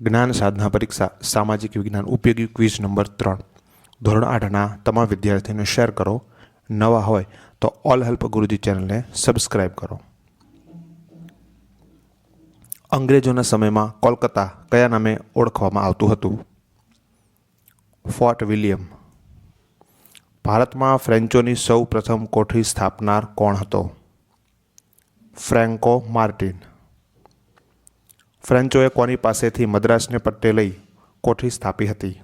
જ્ઞાન સાધના પરીક્ષા, સામાજિક વિજ્ઞાન ઉપયોગી ક્વિઝ નંબર ત્રણ. ધોરણ આઠના તમામ વિદ્યાર્થીઓને શેર કરો. નવા હોય તો ઓલ હેલ્પ ગુરુજી ચેનલને સબસ્ક્રાઇબ કરો. અંગ્રેજોના સમયમાં કોલકાતા કયા નામે ઓળખવામાં આવતું હતું? Fort William. ભારતમાં ફ્રેન્ચોની સૌ પ્રથમ કોઠી સ્થાપનાર કોણ હતો? Franco Martin. ફ્રેન્ચોએ કોની પાસેથી મદ્રાસને પટ્ટે લઈ કોઠી સ્થાપી હતી?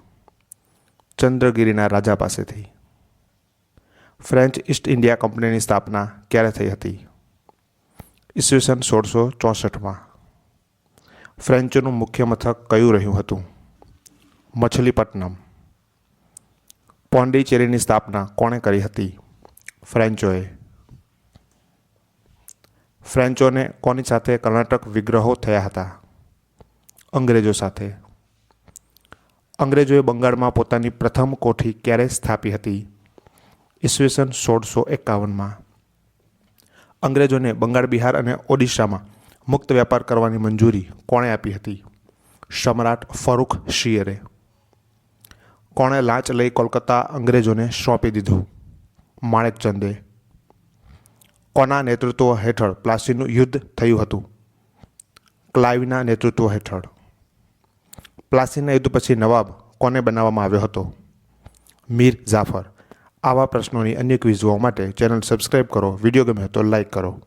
ચંદ્રગીરીના રાજા પાસેથી. ફ્રેન્ચ ઈસ્ટ ઇન્ડિયા કંપનીની સ્થાપના ક્યારે થઈ હતી? ઈસવીસન સોળસો ચોસઠમાં. ફ્રેન્ચોનું મુખ્ય મથક કયું રહ્યું હતું? મછલીપટ્ટનમ. પોંડિચેરીની સ્થાપના કોણે કરી હતી? ફ્રેન્ચોએ. ફ્રેન્ચોને કોની સાથે કર્ણાટક વિગ્રહો થયા હતા? અંગ્રેજો સાથે. અંગ્રેજોએ બંગાળમાં પોતાની પ્રથમ કોઠી ક્યારે સ્થાપી હતી? ઈસવીસન સોળસો એકાવનમાં. અંગ્રેજોને બંગાળ, બિહાર અને ઓડિશામાં મુક્ત વેપાર કરવાની મંજૂરી કોણે આપી હતી? સમ્રાટ ફરૂખ શિયરે. કોણે લાંચ લઈ કોલકાતા અંગ્રેજોને સોંપી દીધું? માણેકચંદે કોના નેતૃત્વ હેઠળ પ્લાસીનું યુદ્ધ થયું હતું? ક્લાઇવના નેતૃત્વ હેઠળ. પ્લાસીના યુદ્ધ પછી નવાબ કોને બનાવવામાં આવ્યો હતો? મીર જાફર. આવા પ્રશ્નોની અન્ય ક્વિઝ માટે ચેનલ સબસ્ક્રાઈબ કરો, વીડિયો ગમે તો લાઈક કરો.